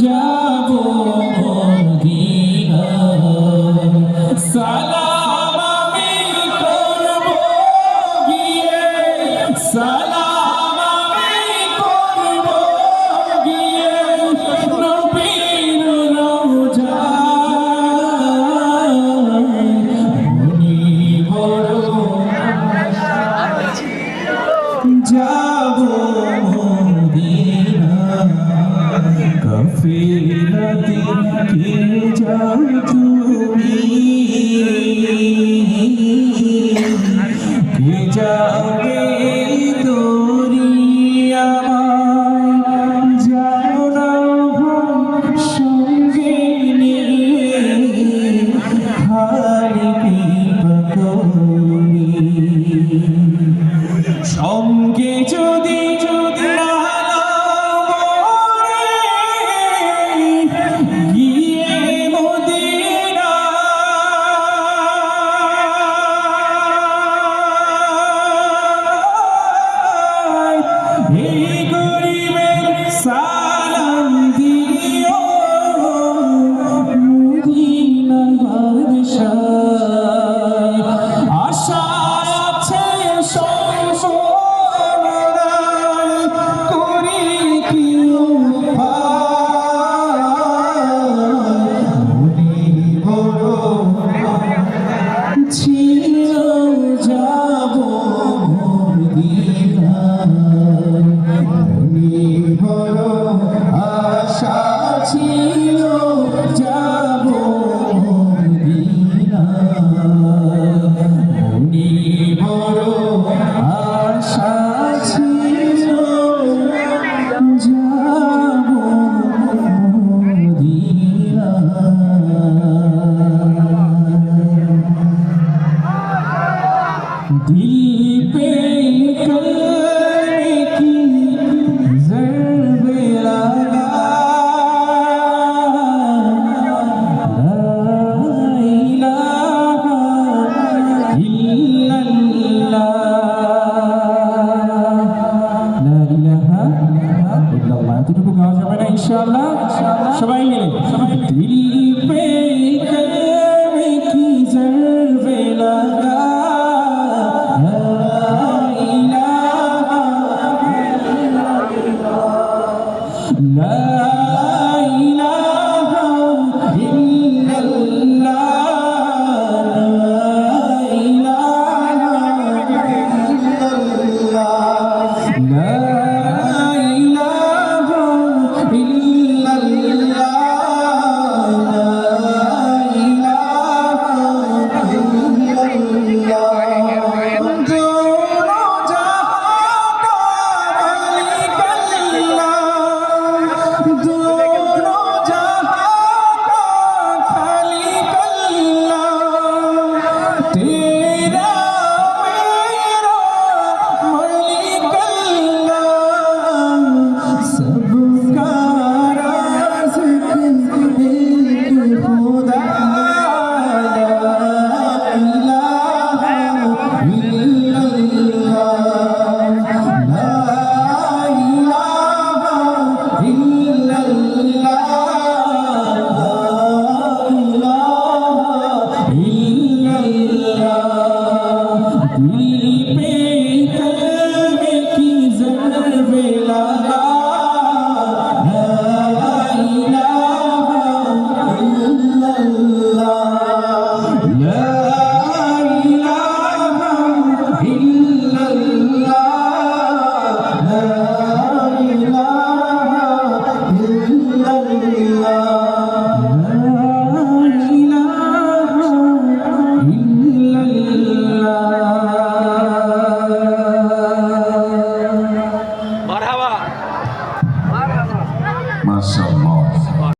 যাব সালা গাফিলতি কি যাও তুমি? কি যাও ইনশাআল্লাহ সবাই মিলে সবাই মিলে